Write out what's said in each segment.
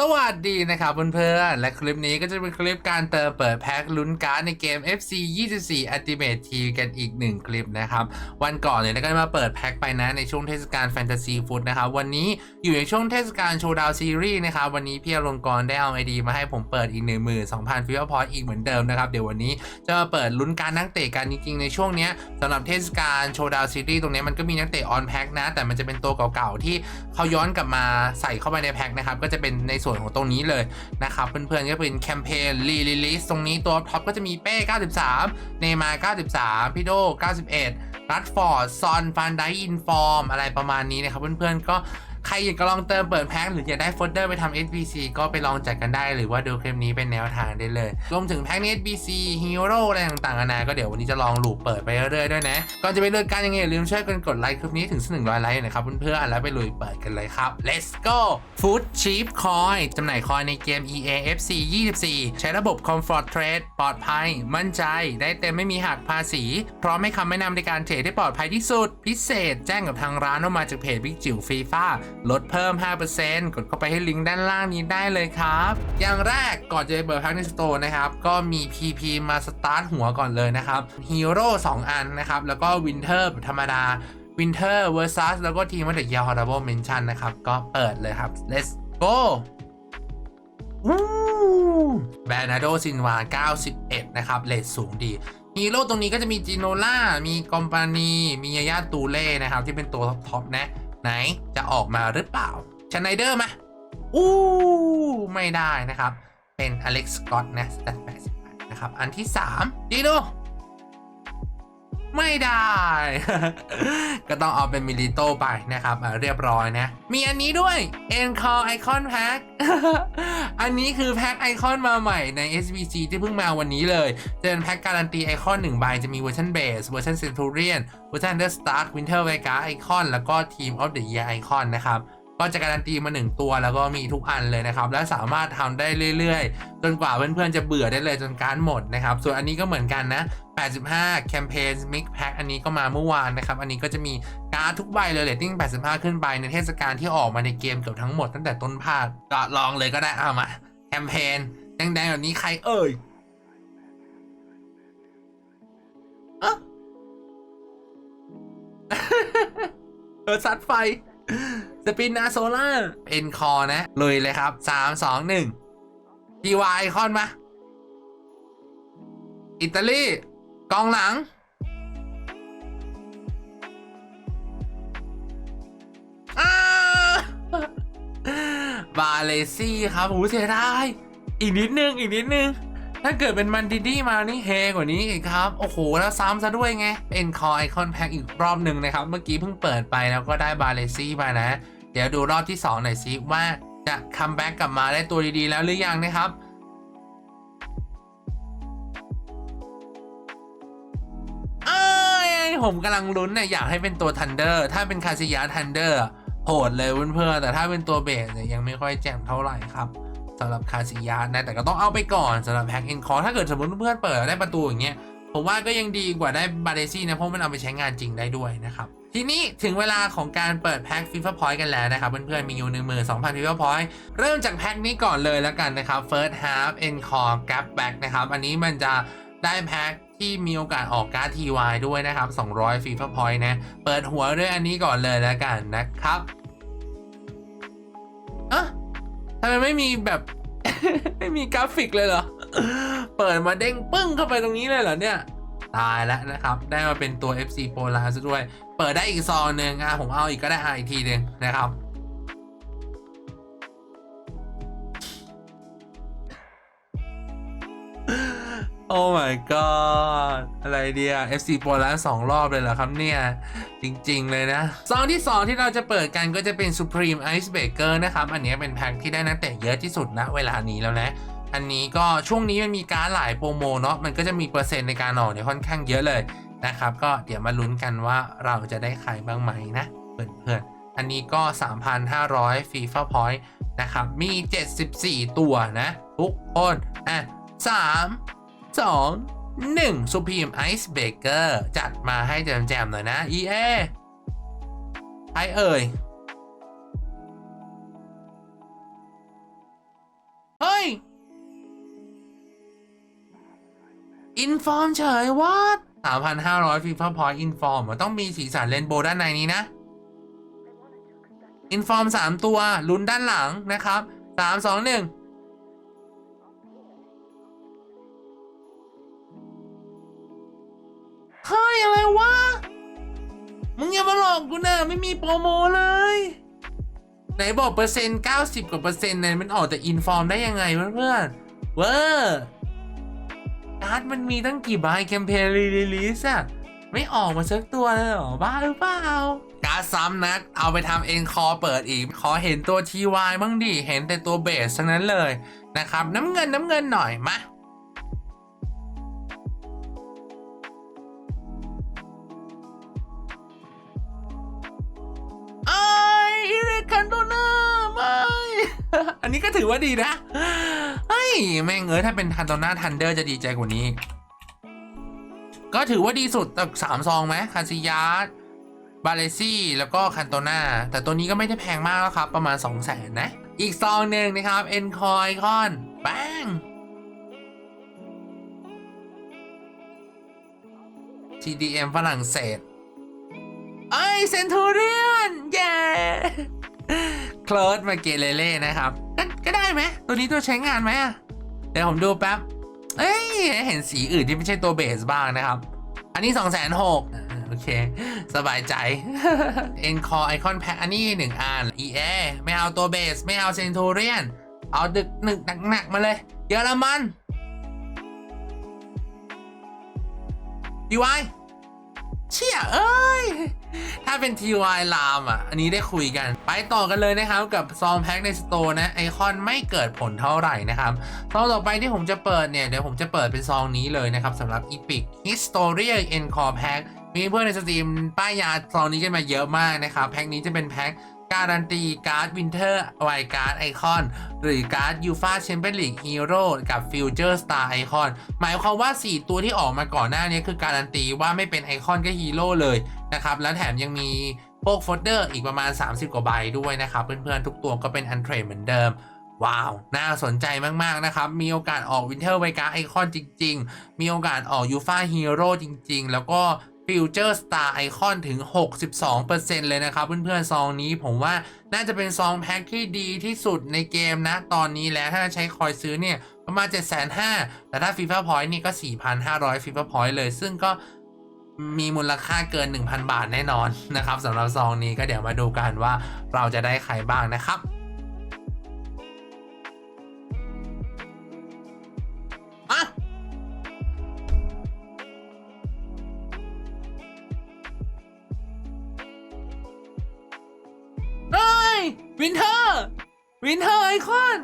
สวัสดีนะครับเพื่อนๆ และคลิปนี้ก็จะเป็นคลิปการเติมเปิดแพ็คลุ้นการ์ดในเกม FC 24 Ultimate Team กันอีกหนึ่งคลิปนะครับ วันก่อนเนี่ยเราก็มาเปิดแพ็คไปนะในช่วงเทศกาลแฟนตาซีฟุตนะครับ วันนี้อยู่ในช่วงเทศกาลโชว์ดาวซีรีส์นะครับ วันนี้พี่อลงกรได้เอาไอดีมาให้ผมเปิดอีก 12,000ฟิวเจอร์พอยต์อีกเหมือนเดิมนะครับ เดี๋ยววันนี้จะมาเปิดลุ้นการนักเตะกันจริงๆในช่วงเนี้ยสำหรับเทศกาลโชว์ดาวซีรีส์ตรงนี้มันก็มีนักเตะออนแพ็คนะแต่มันจะเป็นตัวเก่าๆที่เขาย้อนกลับมาใส่เข้าไปในแพ็คนะครับก็จะเป็นในส่วนของตรงนี้เลยนะครับ เพื่อนๆก็เป็นแคมเปญรีลิลิสตรงนี้ตัวท็อปก็จะมีเป้ 93 เนมา 93 พี่โด 91 รัดฟอร์ด ซอน ฟันไดอินฟอร์ม อะไรประมาณนี้นะครับเพื่อนๆก็ ใครอยากจะลองเติมเปิดแพ็คหรืออยากได้โฟลเดอร์ไปทำ SBC ก็ไปลองจัดกันได้ หรือว่าดูคลิปนี้เป็นแนวทางได้เลย รวมถึงแพ็คนี้ SBC Hero อะไรต่างๆนานาก็เดี๋ยววันนี้จะลองลูปเปิดไปเรื่อยๆด้วยนะ ก่อนจะไปเริ่มการยังไงอย่าลืมช่วยกันกดไลค์คลิปนี้ถึง1 0 0ไลค์นะครับเพื่อนๆแล้วไปลุยเปิดกันเลยครับ let's go Food Cheap Coin จำหน่ายคอยในเกม EA FC 24 ใช้ระบบ Comfort Trade ปลอดภัย มั่นใจ ได้เต็มไม่มีหักภาษี พร้อมให้คำแนะนำในการเทรดได้ปลอดภัยที่สุด พิเศษแจ้งกับทางร้านว่ามาจากเพจบิ๊กจิ๋วฟีฟ่า ลดเพิ่ม 5%กดเข้าไปให้ลิงก์ด้านล่างนี้ได้เลยครับ อย่างแรกก่อนจะไปเปิดแพ็คในสโตร์นะครับ ก็มี PP มาสตาร์ทหัวก่อนเลยนะครับฮีโร่2อันนะครับ แล้วก็วินเทอร์ธรรมดาวินเทอร์เวอร์ซัสแล้วก็ทีมมาเด็กยาฮอร์ดับเบิลเมนชั่นนะครับ ก็เปิดเลยครับ let's go แบรนาโดซินวา 91 นะครับเลทสูงดีฮีโร่ตรงนี้ก็จะมีจิโนล่า มีกอมปานี มียาย่าตูเล่นะครับ ที่เป็นตัวท็อปๆนะ ไหนจะออกมาหรือเปล่าชไนเดอร์มาอู้ไม่ได้นะครับ เป็นอเล็กซ์สกอตนะสแตท88นะครับ อันที่สามดีโน ไม่ได้ ก็ต้องเอาเป็นมิลิโตไปนะครับเรียบร้อยนะ มีอันนี้ด้วย e n c o r Icon Pack อันนี้คือแพ็คไอคอนมาใหม่ใน SBC ที่เพิ่งมาวันนี้เลย จะเป็นแพ็คการันตีไอคอน1ใบจะมีเวอร์ชันเบสเวอร์ชันเซนทูเรียนเวอร์ชันเดอร์สตาร์ Winter Vega ไอคอนแล้วก็ทีม of the Year ไอคอนนะครับ ก็จะการันตีมา 1 ตัวแล้วก็มีทุกอันเลยนะครับ และสามารถทำได้เรื่อยๆ จนกว่าเพื่อนๆจะเบื่อได้เลยจนการหมดนะครับ ส่วนอันนี้ก็เหมือนกันนะ 85แคมเปญมิกแพ็คอันนี้ก็มาเมื่อวานนะครับ อันนี้ก็จะมีการ์ดทุกใบเลยเรตติ้ง 85 ขึ้นไปในเทศกาลที่ออกมาในเกมเกือบทั้งหมดตั้งแต่ต้นภาคก็ลองเลยก็ได้เอามาแคมเปญแดงๆแบบนี้ใครเอ่ยอะเออซัดไฟ สปินนาโซล่าเอ็นคอนะลุยเลยครับ3 2 1ดีวายคอนมา อิตาลีกองหลัง บาเลซี่ครับโอ้เสียดายอีกนิดนึง อีกนิดนึง ถ้าเกิดเป็นมันดิดี้มานี่เฮกว่านี้อีกครับ โอ้โห แล้วซ้ำซะด้วยไง เป็นคอไอคอนแพ็กอีกรอบหนึ่งนะครับ เมื่อกี้เพิ่งเปิดไปแล้วก็ได้บาเลซี่มานะ เดี๋ยวดูรอบที่ 2 หน่อยซิว่าจะคัมแบ็กกลับมาได้ตัวดีๆ แล้วหรือยังนะครับอ้ยผมกำลังลุ้นเนี่ยอยากให้เป็นตัวทันเดอร์ถ้าเป็นคาซิยาทันเดอร์โหดเลยเพื่อนๆแต่ถ้าเป็นตัวเบสเนี่ยยังไม่ค่อยแจ่มเท่าไหร่ครับ สำหรับคาซิยานะ แต่ก็ต้องเอาไปก่อนสำหรับแพ็กเอ็นคอร์ถ้าเกิดสมมติเพื่อนๆเปิดได้ประตูอย่างเงี้ยผมว่าก็ยังดีกว่าได้บาเดซี่นะเพราะมันเอาไปใช้งานจริงได้ด้วยนะครับ ทีนี้ถึงเวลาของการเปิดแพ็คฟีฟ่าพอยต์กันแล้วนะครับ เพื่อนๆ มีอยู่1 2 0 0 0ฟีฟ่าพอยต์เริ่มจากแพ็คนี้ก่อนเลยแล้วกันนะครับ First Half Encore Gap Back นะครับ อันนี้มันจะได้แพ็คที่มีโอกาสออกการ์ด TY ด้วยนะครับ 200ฟีฟ่าพอยต์นะ เปิดหัวด้วยอันนี้ก่อนเลยแล้วกันนะครับอะ ทำไมไม่มีแบบ ไม่มีกราฟิกเลยเหรอ เปิดมาเด้งปึ้งเข้าไปตรงนี้เลยเหรอเนี่ย ตายแล้วนะครับ ได้มาเป็นตัว FC Polar ซะด้วย เปิดได้อีกซองหนึ่งอะผมเอาอีกก็ได้อะอีกทีหนึ่งนะครับ โอ้ my god อะไรเดีย FC Polar สองรอบเลยเหรอครับเนี่ย จริงๆเลยนะ ซองที่ 2 ที่เราจะเปิดกันก็จะเป็น Supreme Ice Breaker นะครับ อันนี้เป็นแพ็คที่ได้นักเตะเยอะที่สุดนะเวลานี้แล้วนะอันนี้ก็ช่วงนี้มันมีการหลายโปรโมเนาะมันก็จะมีเปอร์เซ็นต์ในการออกเนี่ยค่อนข้างเยอะเลยนะครับ ก็เดี๋ยวมาลุ้นกันว่าเราจะได้ใครบ้างไหมนะเพื่อนๆอันนี้ก็ 3,500 FIFA Point นะครับมี 74 ตัวนะทุกคนอะ3 2 1 Supreme Ice Baker จัดมาให้แจมๆหน่อยนะ EA ไอเอ่ย เฮ้ย อินฟอร์มเฉยวัด3,500ฟีฟ่าพอยต์อินฟอร์มต้องมีสีสันเลนโบด้านในนี้นะ อินฟอร์ม 3 ตัว ลุ้นด้านหลังนะครับ 3 2 1 เฮ้ยอะไรวะ มึงอย่ามาหลอกกูนะไม่มีโปรโมเลย ไหนบอกเปอร์เซ็นต์90 กว่าเปอร์เซ็นต์เนี่ยมันออกจากอินฟอร์มได้ยังไงเพื่อนๆเวอร์การ์ดมันมีตั้งกี่ใบแคมเปญรีลิสอะไม่ออกมาสักตัวเลยเหรอ บ้าหรือเปล่าการ์ดซ้ำนักเอาไปทำเอ็นคอเปิดอีก ขอเห็นตัว TY บ้างดิ เห็นแต่ตัวเบสทั้งนั้นเลยนะครับ น้ำเงินน้ำเงินหน่อยมา อันนี้ก็ถือว่าดีนะเฮ้ยแม่งเอ้ยถ้าเป็นทันโดนาทันเดอร์จะดีใจกว่านี้ ก็ถือว่าดีสุดจากสามซองไหมคาซิยาสบาเลซี่ แล้วก็คันโตนาแต่ตัวนี้ก็ไม่ได้แพงมากแล้วครับ ประมาณ 2 0 0แสนนะ อีกซองหนึ่งนะครับเอ็นคอยคอนแป้ง TDM ฝรั่งเศสไอเซนทูเรียน เย้ คลอสมาเกเลเล่นะครับก็ก็ได้ไหมตัวนี้ตัวใช้งานไหมอะเดี๋ยวผมดูแป๊บ เอ้ยเห็นสีอื่นที่ไม่ใช่ตัวเบสบ้างนะครับ อันนี้2องแสนหกโอเค สบายใจ เอ็นคอไอคอนแพคอันนี้หนึ่งอัน EA ไม่เอาตัวเบส ไม่เอาเซนทูเรียน เอาดึกหนึกหนักๆมาเลย เยอรมันดีวาย เชี่ยเอ้ย ถ้าเป็น TY ลามอะ อันนี้ได้คุยกัน ไปต่อกันเลยนะครับ กับซองแพ็คในสโตร์นะ ไอคอนไม่เกิดผลเท่าไหร่นะครับ ซองต่อไปที่ผมจะเปิดเนี่ย เดี๋ยวผมจะเปิดเป็นซองนี้เลยนะครับสำหรับ Epic Historia Encore Pack มีเพื่อนในสตรีมป้ายยาซองนี้กันมาเยอะมากนะครับ แพ็คนี้จะเป็นแพ็ค การันตีการ์ดวินเทอร์ไวการ์ดไอคอนหรือการ์ดยูฟาแชมเปี้ยนลีกฮีโร่กับฟิวเจอร์สตาร์ไอคอนหมายความว่า 4 ตัวที่ออกมาก่อนหน้านี้คือการันตีว่าไม่เป็นไอคอนก็ฮีโร่เลยนะครับแล้วแถมยังมีพวกโฟลเดอร์อีกประมาณ 30 กว่าใบด้วยนะครับ เพื่อนๆ ทุกตัวก็เป็นอันเทรดเหมือนเดิม ว้าว น่าสนใจมากๆ นะครับ มีโอกาสออกวินเทอร์ไวการ์ไอคอนจริง ๆ มีโอกาสออกยูฟาฮีโร่จริง ๆ แล้วก็ ฟิวเจอร์สตาร์ไอคอนถึง 62%เลยนะครับ เพื่อนๆ ซองนี้ผมว่าน่าจะเป็นซองแพ็คที่ดีที่สุดในเกมนะ ตอนนี้แล้วถ้าใช้คอยซื้อเนี่ย ประมาณ 7,500แต่ถ้า FIFA Point นี่ก็ 4,500 FIFA Point เลย ซึ่งก็มีมูลค่าเกิน 1,000 บาทแน่นอนนะครับสำหรับซองนี้ก็เดี๋ยวมาดูกันว่าเราจะได้ใครบ้างนะครับ วินเทอร์วินเทอร์ไอคอน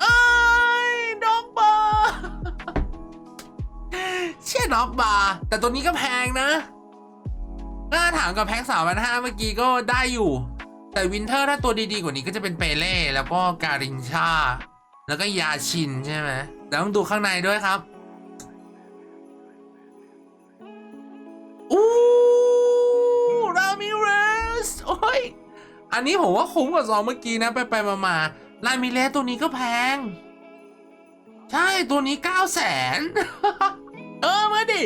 เอ้ยด็อกบาร์เชี่ยด็อกบาร์แต่ตัวนี้ก็แพงนะ หน้าถามกับแพ็กสามพันห้าเมื่อกี้ก็ได้อยู่ แต่วินเทอร์ถ้าตัวดีๆ กว่านี้ก็จะเป็นเปเล่ แล้วก็การินชา แล้วก็ยาชินใช่ไหมแล้วต้องดูข้างในด้วยครับ อันนี้ผมว่าคุ้มกว่าซองเมื่อกี้นะ ไปไปมามารามิเรสตัวนี้ก็แพง ใช่ตัวนี้9 0 0แสนเออมาดิ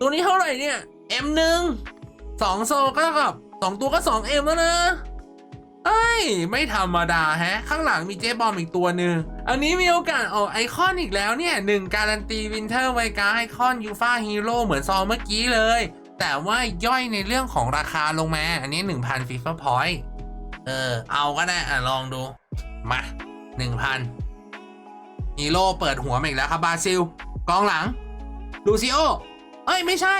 ตัวนี้เท่าไหร่เนี่ย M หนึ่งสองโซก็กับสองตัวก็ 2M แล้วนะเอ้ย ไม่ธรรมดาแฮะ ข้างหลังมีเจ๊บอมอีกตัวหนึ่งอันนี้มีโอกาสออกไอคอนอีกแล้วเนี่ยหนึ่งการันตีวินเทอร์ไวการไอคอนยูฟาฮีโร่เหมือนซองเมื่อกี้เลย แต่ว่าย่อยในเรื่องของราคาลงมา อันนี้ 1,000ฟีฟ่าพอยต์ เออ เอาก็ได้อะลองดู มา1,000ฮีโร่เปิดหัวมาอีกแล้วครับบราซิล กองหลัง ลูซิโอ เอ้ย ไม่ใช่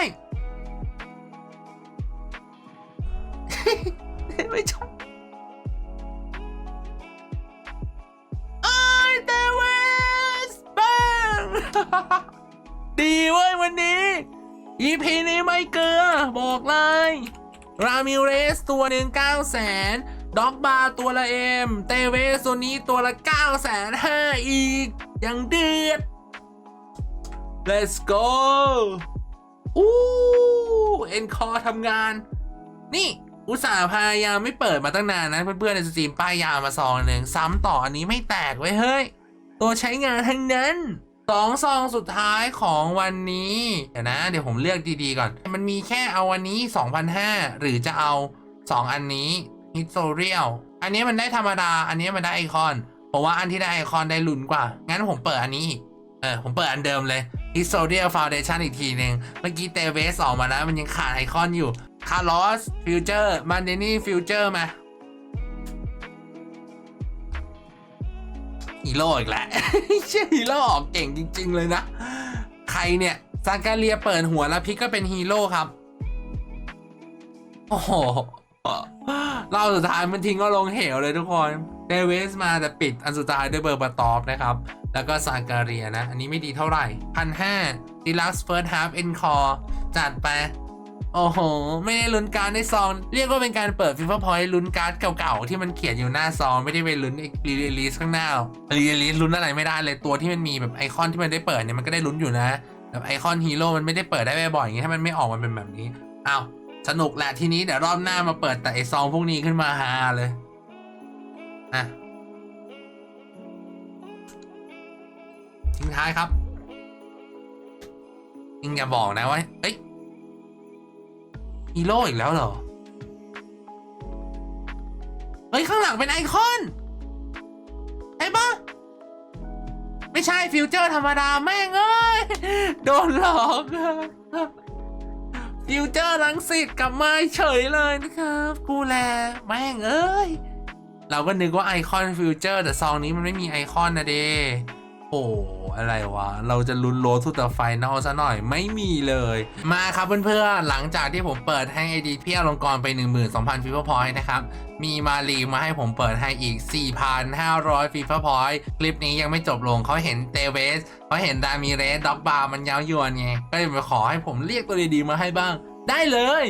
ไม่ใช่เอ้ยเดวิสแบงดีเว้ยวันนี้ EP นี้ไม่เกลือ บอกเลย รามิเรสตัวหนึ่ง9 0 0แสน ด็อกบาตัวละเอ็มเตเวสตัวนี้ตัวละ9 0 0แสนห้าอีก ยังเดือด let's go อู้เอ็นคอทำงาน นี่ อุตส่าห์พยายามไม่เปิดมาตั้งนานนะ เพื่อนๆในสตรีมป้ายยามาซองหนึ่งซ้ำต่ออันนี้ไม่แตกไว้เฮ้ย ตัวใช้งานทั้งนั้นสองซองสุดท้ายของวันนี้ เดี๋ยวนะ เดี๋ยวผมเลือกดีๆก่อน มันมีแค่เอาวันนี้ 2,500 หรือจะเอา 2 อันนี้ ฮิตโซเรียลอันนี้มันได้ธรรมดา อันนี้มันได้ไอคอนผมว่าอันที่ได้ไอคอนได้ลุ้นกว่า งั้นผมเปิดอันนี้อีกเออผมเปิดอันเดิมเลย h i s t o r i a l Foundation อีกทีหนึ่งเมื่อกี้เตเวสออกมาแล้ว มันยังขาดไอคอนอยู่คาร์ลอสฟิวเจอร์มันเดนี่ฟิวเจอร์มาฮีโร่อีกแล้วเชื่อฮีโร่ออกเก่งจริง ๆ เลยนะ ใครเนี่ยซากาเลียเปิดหัวแล้วพิกก็เป็นฮีโร่ครับ โอ้โห เรอบสุดท้ายมันทิ้งก็ลงเหวเลยทุกคนเดวิสมาแต่ปิดอันสุดท้ายด้วยเบอร์บาตอฟนะครับ แล้วก็ซาการเรียนะ อันนี้ไม่ดีเท่าไหร่พันห้าดีลักซ์เฟิร์สฮาร์ฟเอ็นคอร์จัดไป โอ้โห ไม่ได้ลุ้นการ์ดในซอง เรียกว่าเป็นการเปิดฟิฟ a พอยต์ลุ้นการ์ดเก่าๆ ที่มันเขียนอยู่หน้าซอง ไม่ได้ไปลุ้นรีลีสข้างหน้ารีลีสลุ้นอะไรไม่ได้เลยตัวที่มันมีแบบไอคอนที่มันได้เปิดเนี่ยมันก็ได้ลุ้นอยู่นะแบบไอคอนฮีโร่มันไม่ได้เปิดได้บ่อยๆอย่างนี้ถ้ามันไม่ออกมันเป็นแบบนี้อ้าว สนุกแหละทีนี้เดี๋ยวรอบหน้ามาเปิดแต่ไอซองพวกนี้ขึ้นมาฮาเลยอะทิ้งท้ายครับยิงอย่าบอกนะว่าเอ้ยฮีโร่อีกแล้วเหรอ เฮ้ย ข้างหลังเป็นไอคอนใช่ปะไม่ใช่ฟิวเจอร์ธรรมดาแม่งเอ้ย โดนหลอก ฟิวเจอร์ลังสิตกลับมาเฉยเลยนะครับ กูแลแม่งเอ้ย เราก็นึกว่าไอคอนฟิวเจอร์แต่ซองนี้มันไม่มีไอคอนนะเด โอ้อะไรวะ เราจะลุ้นโรสุดแต่ไฟนอลซะหน่อยไม่มีเลย มาครับเพื่อนๆ หลังจากที่ผมเปิดให้ไอดีพี่อลงกรไป 12,000ฟีเ r อร์พอยต์นะครับ มีมารีมาให้ผมเปิดให้อีก 4,500ฟีเ r อร์พอยต์คลิปนี้ยังไม่จบลงเขาเห็นเตเวสเขาเห็นดามิเรสด็อกบาร์มันยาวยวนไง ก็เลยมาขอให้ผมเรียกตัวดีๆมาให้บ้าง ได้เลย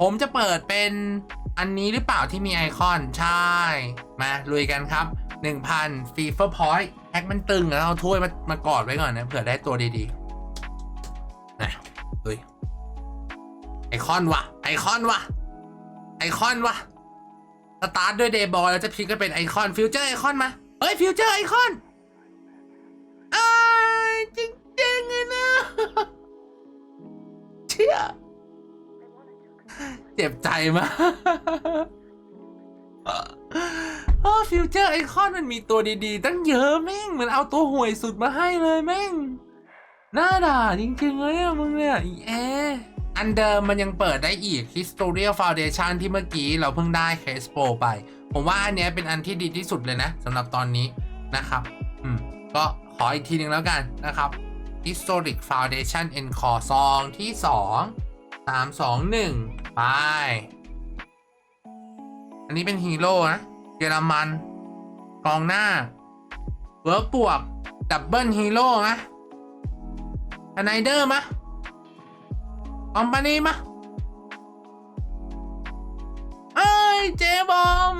ผมจะเปิดเป็นอันนี้หรือเปล่าที่มีไอคอนใช่ มาลุยกันครับ 1,000ฟีเ r อร์พอยต์แฮกมันตึงแล้วเอาถ้วยมามากอดไว้ก่อนนะเผื่อได้ตัวดีๆนะลุยไอคอนวะไอคอนวะไอคอนวะสตาร์ทด้วยเดย์บอลแล้วจะพลิกก็เป็นไอคอนฟิวเจอร์ไอคอนมาเฮ้ยฟิวเจอร์ไอคอนอ้ายจริงเลยนะเชี่ยเจ็บใจมาก โอ้ฟิวเจอร์ไอคอนมันมีตัวดีๆ ตั้งเยอะแม่งมันเอาตัวห่วยสุดมาให้เลยแม่งน่าด่าจริงๆเลยอะมึงเนี่ยอีแออันเดิมมันยังเปิดได้อีก Historia Foundation ที่เมื่อกี้เราเพิ่งได้ Case Pro ไป ผมว่าอันเนี้ยเป็นอันที่ดีที่สุดเลยนะสำหรับตอนนี้นะครับ อืม ก็ขออีกทีหนึ่งแล้วกันนะครับ Historic Foundation Encore ซองที่ 2 3 2 1 ไป อันนี้เป็นฮีโร่นะ เยอรมันกองหน้า เวิร์กปวก ดับเบิลฮีโร่มะทนายเดอร์มะคอมพานีมะเอ้ย เจบอม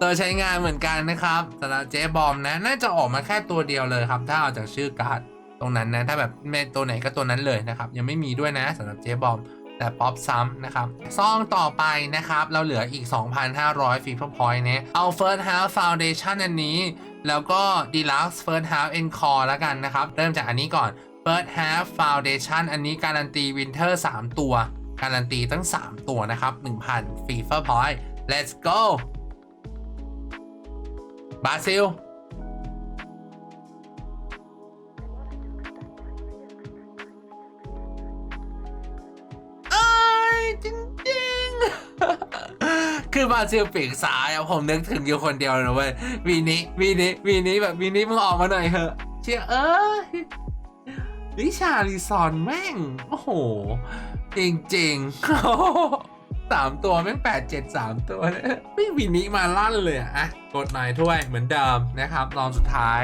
ตัวใช้งานเหมือนกันนะครับสำหรับเจบอมนะ น่าจะออกมาแค่ตัวเดียวเลยครับ ถ้าเอาจากชื่อการ์ดตรงนั้นนะ ถ้าแบบไม่ตัวไหนก็ตัวนั้นเลยนะครับ ยังไม่มีด้วยนะสำหรับเจบอม แต่ป๊อปซ้ำนะครับซองต่อไปนะครับ เราเหลืออีก 2,500ฟีเ r อร์พอยต์เนี่ยเอา First Half Foundation อันนี้ แล้วก็ Deluxe First Half Encore แล้วกันนะครับ เริ่มจากอันนี้ก่อน First Half Foundation อันนี้การันตี Winter 3 ตัว การันตีตั้ง 3 ตัวนะครับ 1,000ฟีเ r อร์พอยต์ let's go บราซิล คือบราซิลปีกซ้ายอะผมนึกถึงอยู่คนเดียวนะเว้ยวีนี้วีนี้วีนี้แบบวีนี้มึงออกมาหน่อยเถอะเชื่อเอ้ยวิชาลิซอนแม่ง โอ้โห จริงๆสามตัวแม่งแปดเจ็ดสามตัวเนี่ยไม่วีนี้มาลั่นเลยอะอะกดหมายถ้วยเหมือนเดิมนะครับรองสุดท้าย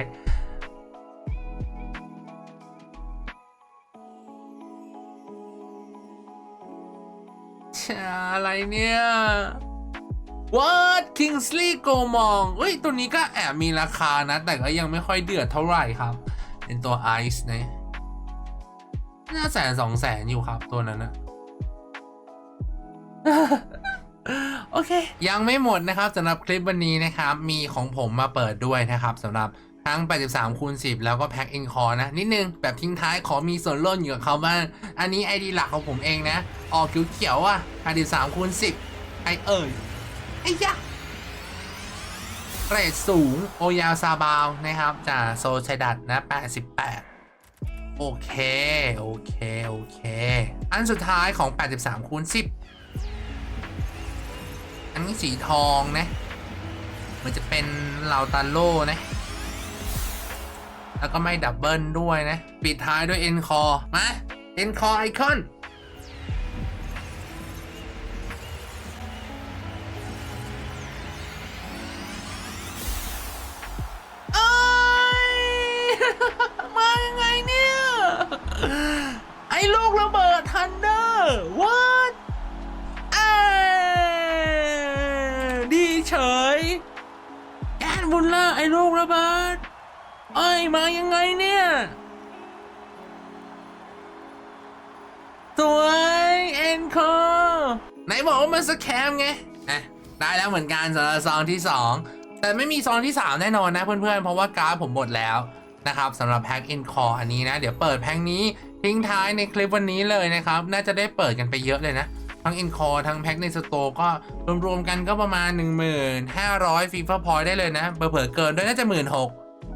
อะไรเนี่ย What Kingsley โกมองเฮ้ย ตัวนี้ก็แอบมีราคานะ แต่ก็ยังไม่ค่อยเดือดเท่าไหร่ครับ เป็นตัวไอซ์นะน่าแสนสองแสนอยู่ครับตัวนั้นนะโอเค ยังไม่หมดนะครับสำหรับคลิปวันนี้นะครับ มีของผมมาเปิดด้วยนะครับสำหรับ ทั้ง 83คูณ10 แล้วก็แพ็คอินคอนะ นิดนึง แบบทิ้งท้ายขอมีส่วนร่นอยู่กับเขาบ้างอันนี้ ID หลักของผมเองนะ ออกเขียวๆอะ83คูณ10 ไอเอ่ยไอ้ยะเรทสูง โอยาวซาบาวนะครับจากโซเชดัดนะ 88 โอเค โอเค โอเค อันสุดท้ายของ 83คูณ10 อันนี้สีทองนะ มันจะเป็นเหลาตาโล่นะ แล้วก็ไม่ดับเบิลด้วยนะ ปิดท้ายด้วยเอ็นคอมาเอ็นคอไอคอนเอ้ยมายังไงเนี่ย ไอ้ลูกระเบิดทันเดอร์ what เอดีเฉยแกนบุลเลอร์ไอ้ลูกระเบิด เอ้ยมายังไงเนี่ย สวยเอ็นคอไหนบอกว่ามันสแคมไงอะได้แล้วเหมือนกันสำหรับซองที่ 2 แต่ไม่มีซองที่ 3 แน่นอนนะเพื่อนๆ เพราะว่าการ์ดผมหมดแล้วนะครับสำหรับแพ็คอินคออันนี้นะ เดี๋ยวเปิดแพ็คนี้ทิ้งท้ายในคลิปวันนี้เลยนะครับ น่าจะได้เปิดกันไปเยอะเลยนะ ทั้งอินคอทั้งแพ็คในสโตก็รวมๆกันก็ประมาณ 1,500ฟีฟ่าพอยได้เลยนะเผลอเกินด้วยน่าจะ1 6ื่นห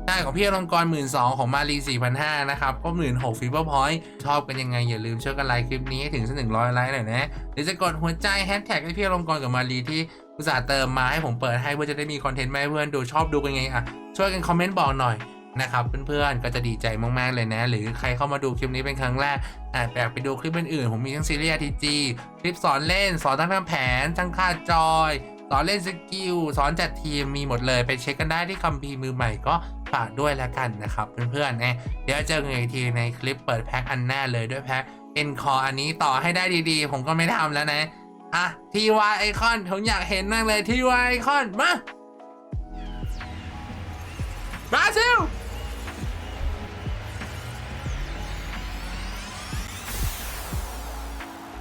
ใช่ของพี่อลงกรหมื่นสองของมารีสี่พันห้านะครับ ก็หมื่นหกฟีเวอร์พอยต์ชอบกันยังไง อย่าลืมช่วยกันไลค์คลิปนี้ให้ถึงสักหนึ่งร้อยไลค์หน่อยนะ หรือจะกดหัวใจแฮชแท็กให้พี่อลงกรกับมารีที่อุตส่าห์เติมมาให้ผมเปิดให้เพื่อจะได้มีคอนเทนต์มาให้เพื่อนดูชอบดูกันไงอะช่วยกันคอมเมนต์บอกหน่อยนะครับเพื่อนๆก็จะดีใจมากๆเลยนะ หรือใครเข้ามาดูคลิปนี้เป็นครั้งแรกอาจอยาไปดูคลิปอื่นๆผมมีทั้งซีรีส์ทีจีคลิปสอนเล่น สอนตั้งแผนตั้งค่าจอย สอนเล่นสกิลสอนจัดทีมมีหมดเลยไปเช็คกันได้ที่คัมภีมือใหม่ก็ ฝากด้วยแล้วกันนะครับเพื่อนๆนะเดี๋ยวเจอกันอีกทีในคลิปเปิดแพ็คอันแน่เลยด้วยแพ็คเอ็นคออันนี้ต่อให้ได้ดีๆ ผมก็ไม่ทำแล้วนะอะทีวายไอคอนผมอยากเห็นมากเลยทีวายไอคอนมาบราซิล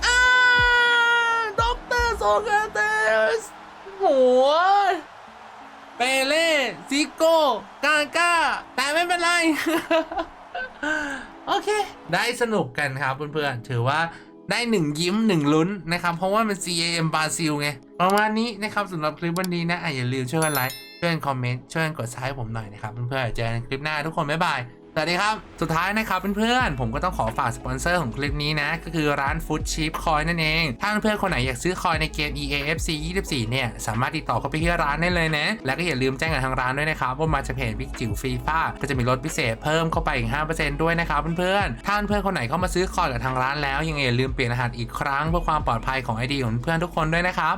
อ่าด็อกเตอร์โซกาเตสโห เปเล่ซิโก้กาก้า แต่ไม่เป็นไร โอเค ได้สนุกกันครับเพื่อนๆ ถือว่าได้หนึ่งยิ้มหนึ่งลุ้นนะครับ เพราะว่ามัน CAM บราซิลไง ประมาณนี้นะครับสำหรับคลิปวันนี้นะอย่าลืมช่วยกันไลค์ช่วยกันคอมเมนต์ช่วยกันกดซับให้ผมหน่อยนะครับเพื่อนๆเจอกันในคลิปหน้าทุกคนบ๊ายบาย สวัสดีครับ สุดท้ายนะครับเพื่อนๆ ผมก็ต้องขอฝากสปอนเซอร์ของคลิปนี้นะ ก็คือร้าน Food Cheap Coin นั่นเอง ถ้าเพื่อนๆคนไหนอยากซื้อคอยในเกม EAFC 24 เนี่ย สามารถติดต่อเข้าไปที่ร้านได้เลยนะ แล้วก็อย่าลืมแจ้งกับทางร้านด้วยนะครับ ว่ามาจากเพจบิ๊กจิ๋วฟรีฟ้าก็จะมีลดพิเศษเพิ่มเข้าไปอีก 5%ด้วยนะครับเพื่อนๆ ถ้าเพื่อนๆคนไหนเข้ามาซื้อคอยกับทางร้านแล้วยังไงอย่าลืมเปลี่ยนรหัสอีกครั้งเพื่อความปลอดภัยของ ID ของเพื่อนทุกคนด้วยนะครับ